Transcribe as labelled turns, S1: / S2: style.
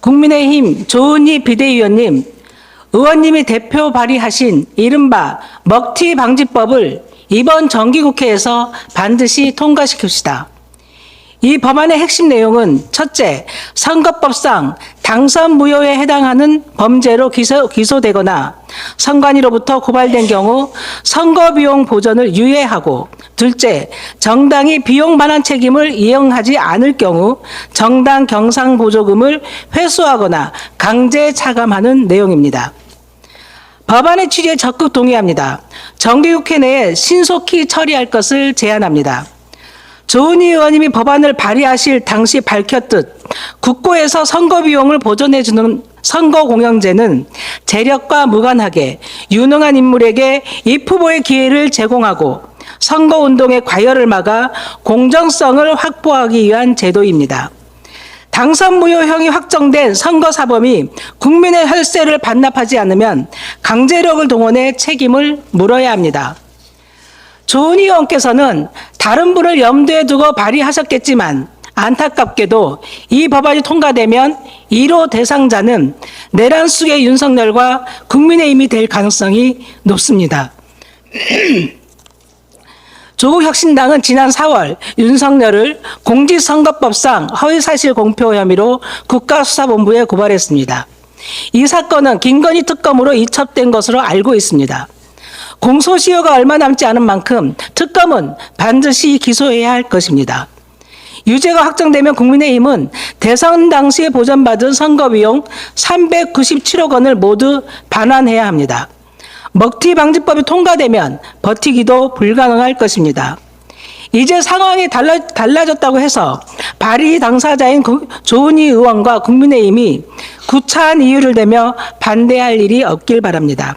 S1: 국민의힘 조은희 비대위원님, 의원님이 대표 발의하신 이른바 먹튀 방지법을 이번 정기국회에서 반드시 통과시킵시다. 이 법안의 핵심 내용은 첫째, 선거법상 당선 무효에 해당하는 범죄로 기소, 기소되거나 선관위로부터 고발된 경우 선거 비용 보전을 유예하고 둘째, 정당이 비용 반환 책임을 이행하지 않을 경우 정당 경상 보조금을 회수하거나 강제 차감하는 내용입니다. 법안의 취지에 적극 동의합니다. 정기국회 내에 신속히 처리할 것을 제안합니다. 조은희 의원님이 법안을 발의하실 당시 밝혔듯 국고에서 선거 비용을 보전해 주는 선거 공영제는 재력과 무관하게 유능한 인물에게 입후보의 기회를 제공하고 선거운동의 과열을 막아 공정성을 확보하기 위한 제도입니다. 당선 무효형이 확정된 선거사범이 국민의 혈세를 반납하지 않으면 강제력을 동원해 책임을 물어야 합니다. 조은희 의원께서는 다른 분을 염두에 두고 발의하셨겠지만 안타깝게도 이 법안이 통과되면 1호 대상자는 내란 속의 윤석열과 국민의힘이 될 가능성이 높습니다. 조국혁신당은 지난 4월 윤석열을 공직선거법상 허위사실 공표 혐의로 국가수사본부에 고발했습니다. 이 사건은 김건희 특검으로 이첩된 것으로 알고 있습니다. 공소시효가 얼마 남지 않은 만큼 특검은 반드시 기소해야 할 것입니다. 유죄가 확정되면 국민의힘은 대선 당시에 보전받은 선거비용 397억 원을 모두 반환해야 합니다. 먹튀 방지법이 통과되면 버티기도 불가능할 것입니다. 이제 상황이 달라, 달라졌다고 해서 발의 당사자인 구- 조은희 의원과 국민의힘이 구차한 이유를 대며 반대할 일이 없길 바랍니다.